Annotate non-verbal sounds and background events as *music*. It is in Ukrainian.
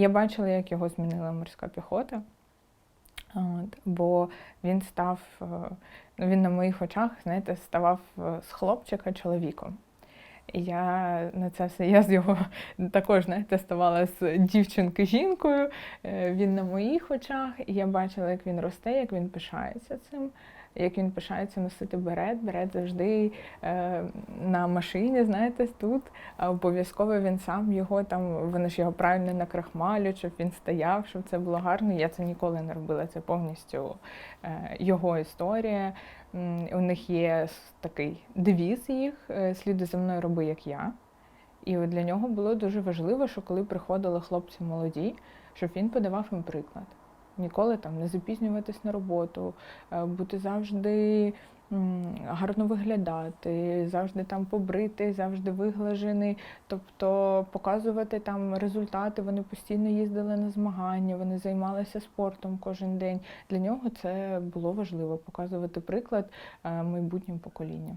Я бачила, як його змінила морська піхота. От, бо він став, е, він на моїх очах, знаєте, ставав е, з хлопчика чоловіком. Я на це все, я з його *laughs* також, знаєте, ставала з дівчинки жінкою. Е, Він на моїх очах, і я бачила, як він росте, як він пишається цим, як він пишається носити берет. Берет завжди е, на машині, знаєте, тут. Обов'язково він сам його там, вони ж його правильно накрахмалюють, щоб він стояв, щоб це було гарно. Я це ніколи не робила. Це повністю е, його історія. У них є такий девіз їх е, сліди за мною роби, як я. І для нього було дуже важливо, що коли приходили хлопці молоді, щоб він подавав їм приклад. Ніколи там не запізнюватись на роботу, е, бути завжди гарно виглядати, завжди там побритий, завжди виглажений. Тобто показувати там результати. Вони постійно їздили на змагання, вони займалися спортом кожен день. Для нього це було важливо показувати приклад е, майбутнім поколінням.